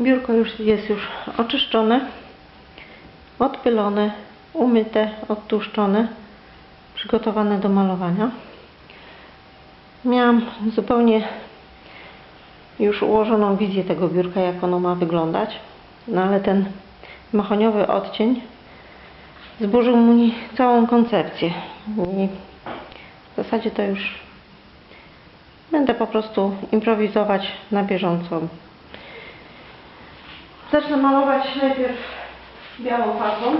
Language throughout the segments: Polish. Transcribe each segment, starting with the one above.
Biurko już jest już oczyszczone, odpylone, umyte, odtłuszczone, przygotowane do malowania. Miałam zupełnie już ułożoną wizję tego biurka, jak ono ma wyglądać. No ale ten mahoniowy odcień zburzył mi całą koncepcję. I w zasadzie to już będę po prostu improwizować na bieżąco. Zacznę malować najpierw białą farbą.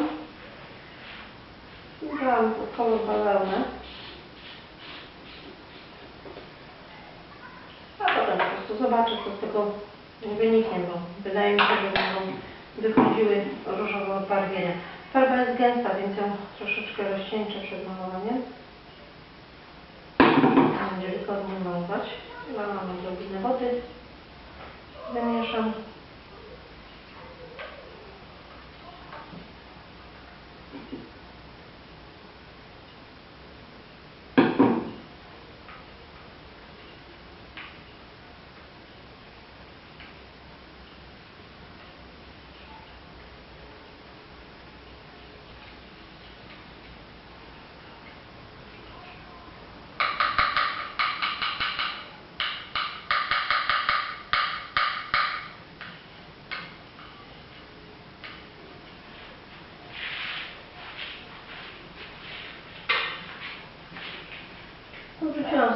Użyłam kolor bawełnę. A potem po prostu zobaczę, co z tego wyniknie, bo wydaje mi się, że będą wychodziły różowe odbarwienia. Farba jest gęsta, więc ją troszeczkę rozcieńczę przed malowaniem. Będzie wygodnie malować. Nalamy odrobinę wody. Wymieszam. Wrzuciłam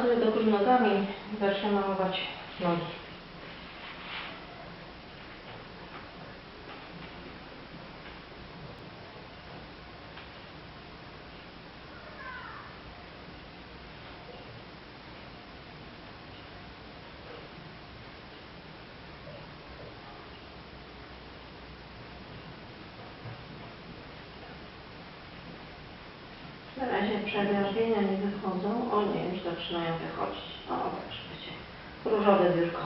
sobie do góry nogami i zacznę malować nogi. Przebarwienia nie wychodzą. O nie, już zaczynają wychodzić. O, proszę wiecie. Różowe biurko.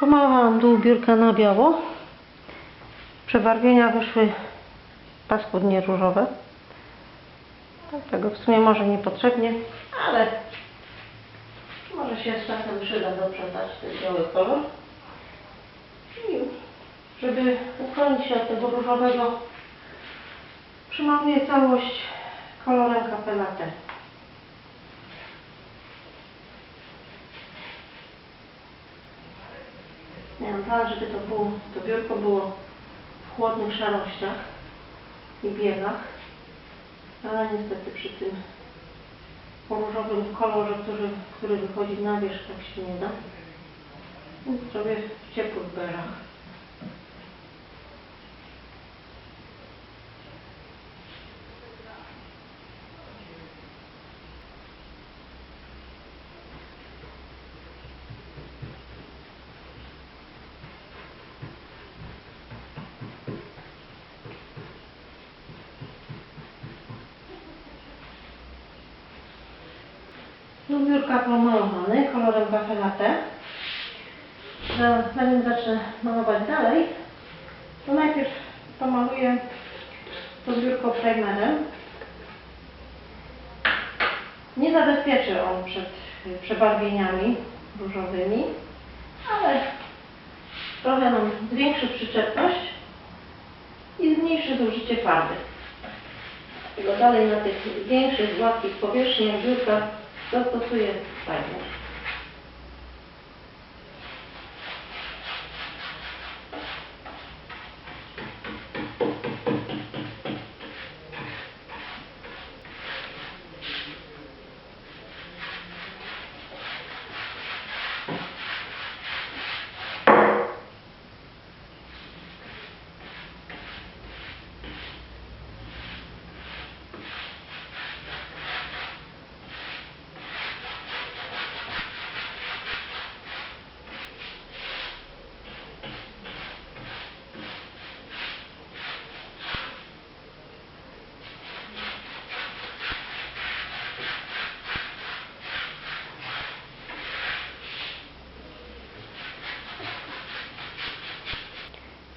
Pomalowałam dół biurka na biało. Przebarwienia wyszły paskudnie różowe. Tego w sumie może niepotrzebnie, ale może się z czasem przyda doprzedać ten biały kolor. I żeby uchronić się od tego różowego, przymaluję całość kolorem Cafe Plan, żeby to, było, to biurko było w chłodnych szarościach i biegach, ale niestety przy tym różowym kolorze, który, który wychodzi na wierzch, tak się nie da. Więc zrobię w ciepłych beżach. Do biurka pomalowany kolorem. No, Zanim zacznę malować dalej, to najpierw pomaluję to biurko primerem. Nie zabezpieczy on przed przebarwieniami różowymi, ale trochę nam zwiększy przyczepność i zmniejszy zużycie farby. Dlatego dalej na tych większych, gładkich powierzchniach biurka zastosuję primer.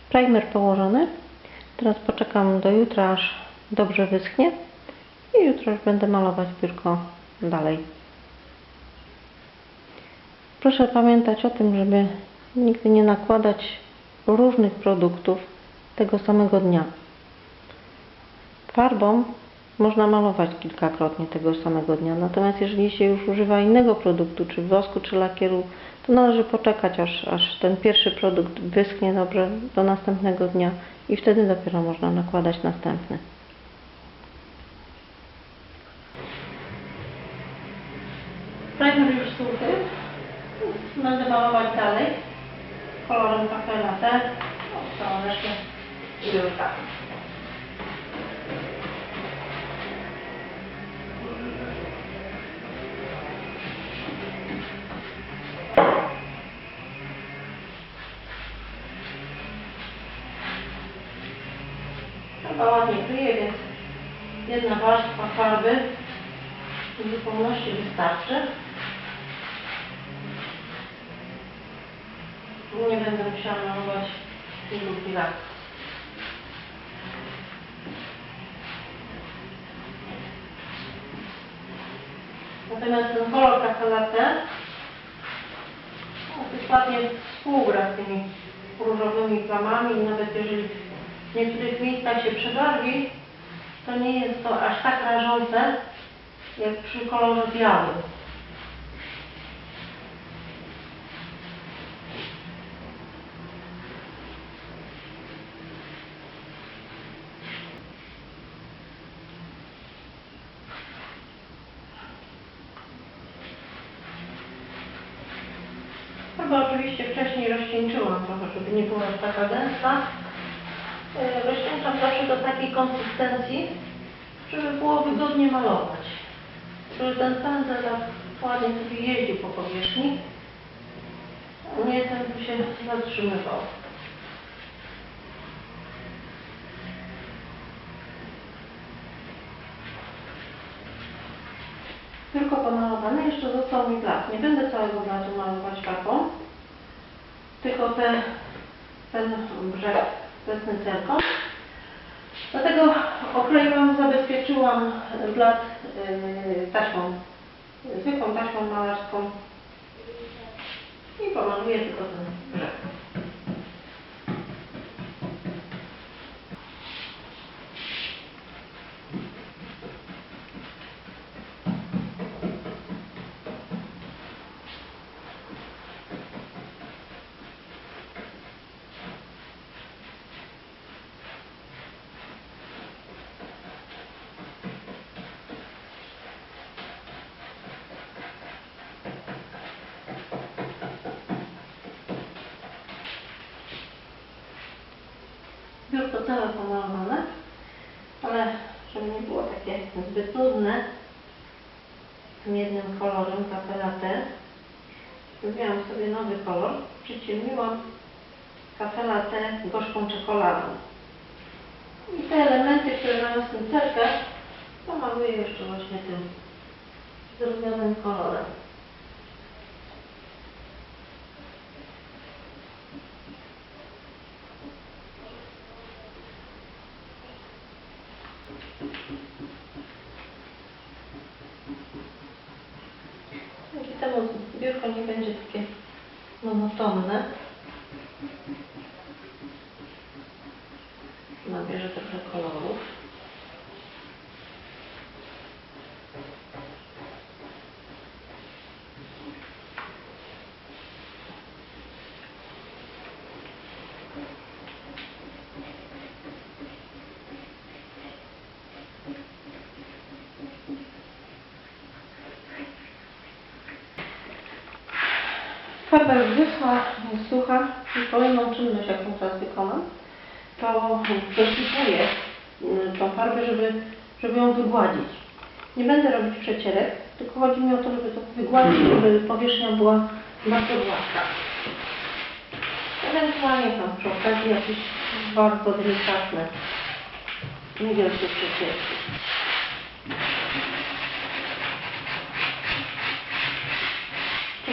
Primer położony. Teraz poczekam do jutra, aż dobrze wyschnie. I jutro już będę malować biurko dalej. Proszę pamiętać o tym, żeby nigdy nie nakładać różnych produktów tego samego dnia. Farbą można malować kilkakrotnie tego samego dnia, natomiast jeżeli się już używa innego produktu, czy wosku, czy lakieru, to należy poczekać, aż, aż ten pierwszy produkt wyschnie dobrze do następnego dnia i wtedy dopiero można nakładać następny. Primer już suchy. Będę malować dalej kolorem kafe latte. O, całą resztę biurka. Chyba ładnie kryje, więc jedna warstwa farby zupełności wystarczy. Nie będę musiała malować drugi raz. Natomiast ten kolor kafe latte no, dokładnie współgra z tymi różowymi plamami nawet jeżeli w niektórych miejscach się przebarwi, to nie jest to aż tak rażące jak przy kolorze białym. Chyba oczywiście wcześniej rozcieńczyłam trochę, żeby nie była taka gęsta. E, Rozcieńczam zawsze do takiej konsystencji, żeby było wygodnie malować. Żeby ten pędzel ładnie sobie jeździł po powierzchni, nie ten tu się zatrzymywał. Tylko pomalowane, jeszcze został mi blat. Nie będę całego blatu malować farbą, tylko te, ten brzeg ze snycerką. Dlatego okleiłam, zabezpieczyłam blat yy, taśmą, zwykłą taśmą malarską i pomaluję tylko ten brzeg. Biurko całe pomalowane, ale żeby nie było takie zbyt nudne, tym jednym kolorem kafe latte, wybrałam sobie nowy kolor, przyciemniłam kafe latte gorzką czekoladą. I te elementy, które mają snycerkę, pomaluję jeszcze właśnie tym zrobionym kolorem. 到了。Jest sucha i kolejną czynność, jaką teraz wykonam, to dosypuję y, tą farbę, żeby, żeby ją wygładzić. Nie będę robić przecierek, tylko chodzi mi o to, żeby to wygładzić, żeby powierzchnia była bardzo gładka. Ewentualnie tam przy okazji jakieś bardzo delikatne, niewielkie przecierki.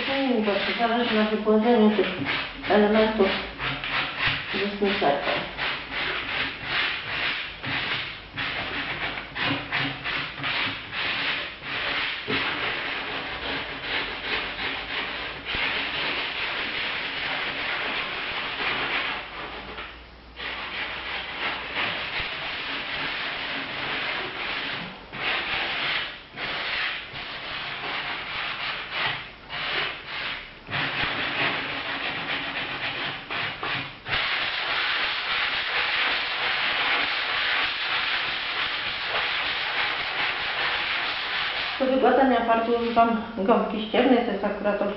Czasami mi właśnie zależy na wygładzeniu tych elementów ze snicerką. wygładzania fartu używam gąbki ściernej, to jest akurat od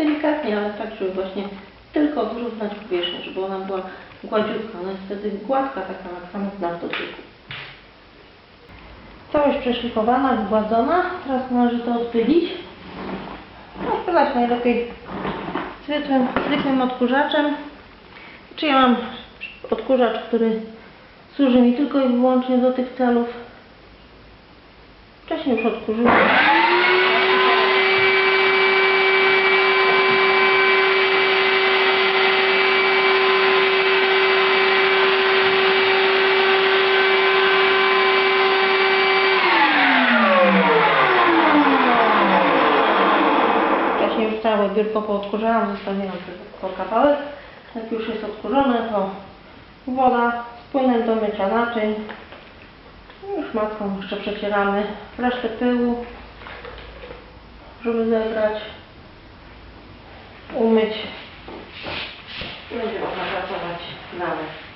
Delikatnie, ale tak, żeby właśnie tylko zrównać powierzchnię, żeby ona była gładziutka. Ona jest wtedy gładka, taka jak samotna w dotyku. Całość przeszlifowana, wygładzona. Teraz należy to odpylić. Odpylać najlepiej zwykłym, zwykłym odkurzaczem. Czy ja mam odkurzacz, który służy mi tylko i wyłącznie do tych celów. Wcześniej już odkurzyłem. Całe biurko poodkurzałam, zostawiłam tylko kawałek. Jak już jest odkurzone, to woda z płynem do mycia naczyń. Już matką jeszcze przecieramy resztę pyłu, żeby zebrać, umyć. Będzie można pracować dalej.